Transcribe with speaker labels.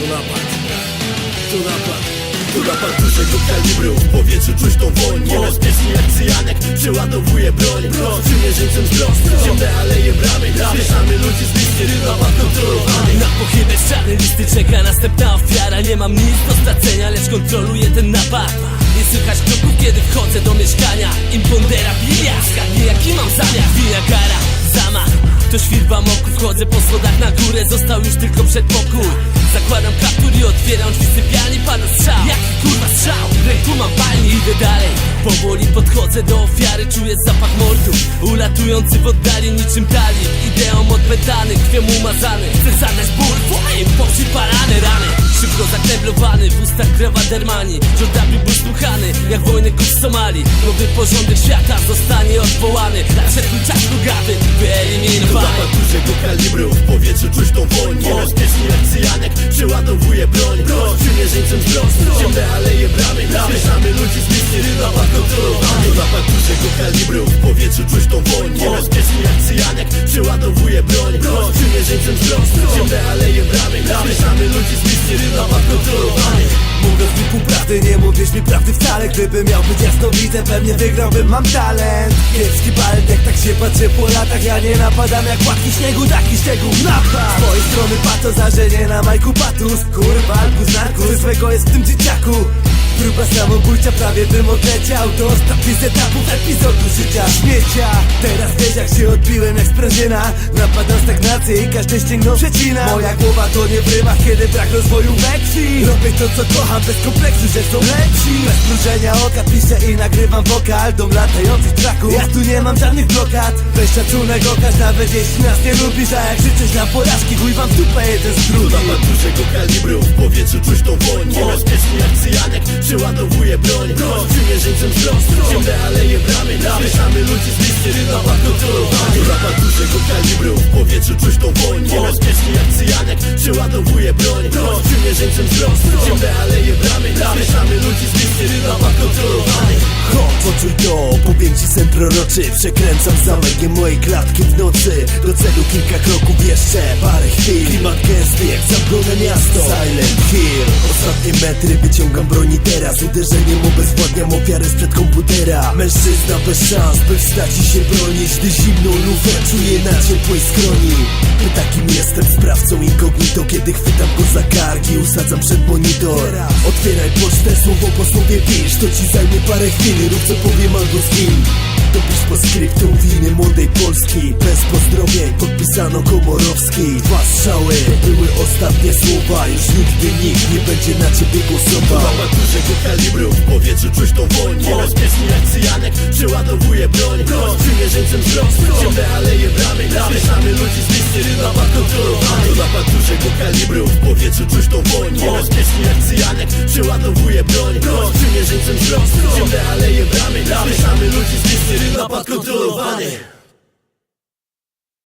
Speaker 1: to napad To napad dużego kalibru. W powietrzu czuć tą woń. Niebezpieczny jak cyjanek. Przeładowuje broń. Przymierzeńcem wzrostu Ciemne aleje bramy. Zbierzamy ludzi z listy. Napad kontrolowany.
Speaker 2: Na pochybę ściany listy czeka. Następna ofiara. Nie mam nic do stracenia, lecz kontroluję ten napad. Nie słychać kroków, kiedy wchodzę do mieszkania. Impondera bilia, zgadnij jaki mam zamiar? Wina kara, zamach to świrba moku, wchodzę po schodach na górę Został już tylko przedpokój Zakładam kaptur i otwieram drzwi sypialni Pada strzał, jaki kurwa strzał? Ręku mam palnie, idę dalej. Powoli podchodzę do ofiary Czuję zapach mordu. Ulatujący w oddali niczym talib Ideą odpętany, krwią umazany. Chcę zadać ból, twoim poprzypalane rany. Szybko zakneblowany, w ustach krewa dermani. Jordan był słuchany, jak wojny w Somalii Nowy porządek świata zostanie odwołany. Nadszedł czas plugawy,
Speaker 1: dużego kalibru. W powietrzu czuć tą woń. Niebezpieczny jak cyjanek. Przeładowuje broń. Przymierzeńcem wzrostu Ciemne aleje bramy. Zbierzamy ludzi z listy Napad kontrolowany. Napad dużego kalibru. W powietrzu czuć tą woń. Niebezpieczny jak cyjanek. Przeładowuje broń. Przymierzeńcem wzrostu Ciemne aleje bramy. Zbierzamy ludzi z listy Napad kontrolowany.
Speaker 3: Mówiąc mi pół prawdy, nie mówisz mi prawdy wcale Gdybym miał być jasnowidem, pewnie wygrałbym, mam talent. Kiepski baldek, tak się patrzy po latach Ja nie napadam jak płatki śniegu, taki szczegół napad. Z twojej strony pato, zażenie na majku patus. Kurwa, albo znaku, coś złego jest w tym dzieciaku. Próba samobójcza, prawie bym odleciał To ostatni z etapów epizodu życia śmiecia. Teraz wiesz jak się odbiłem jak sprężyna. Napadam stagnację i każdy ścięgną przecina. Moja głowa to nie w rymach, kiedy brak rozwoju we krwi Robię to co kocham, bez kompleksu, że są lepsi. Bez mrużenia oka piszę i nagrywam wokal Dom latających traków. Ja tu nie mam żadnych blokad. Weź szacunek okaż, nawet jeśli nas nie lubisz A jak życzysz na porażki, chuj wam w dupę jeden z
Speaker 1: Napad dużego kalibru W powietrzu czuć tą woń. Niebezpieczny jak cyjanek Przeładowuje broń. Przymierzeńcem wzrostu Ciemne aleje bramy Zbierzamy ludzi z listy Napad kontrolowany Napad dużego kalibru W powietrzu czuć tą woń. Niebezpieczny jak cyjanek Przeładowuje broń. Przymierzeńcem wzrostu Ciemne aleje bramy Zbierzamy ludzi z listy Napad kontrolowany
Speaker 3: Chodź, poczuj to, powiem ci sen proroczy Przekręcam zamegiem mojej klatki w nocy. Do celu kilka kroków jeszcze, parę chwil. Klimat gęsty jak zabrone miasto. Silent Hill. Ostatnie metry, wyciągam broni teraz. Uderzeniem obezwładniam ofiarę sprzed komputera. Mężczyzna bez szans, by wstać i się bronić Gdy na ciepłej skroni. Takim jestem sprawcą incognito Kiedy chwytam go za karki, usadzam przed monitor. Otwieraj pocztę, słowo po słowie pisz To ci zajmie parę chwil, rób co powiem albo zgin Dopisz po skryptu winy młodej Polski Bez pozdrowień podpisano Komorowski. Dwa strzały, to były ostatnie słowa Już nigdy nikt nie będzie na ciebie głosował.
Speaker 1: Napad dużego kalibru W powietrzu czuć tą woń Niebezpieczny Kontrolowany Napad dużego kalibru W powietrzu czuć tą woń. Niebezpieczny jak cyjanek Przeładowuje broń. Przymierzeńcem wzrostu Ciemne aleje bramy Zbierzamy ludzi z listy Napad kontrolowany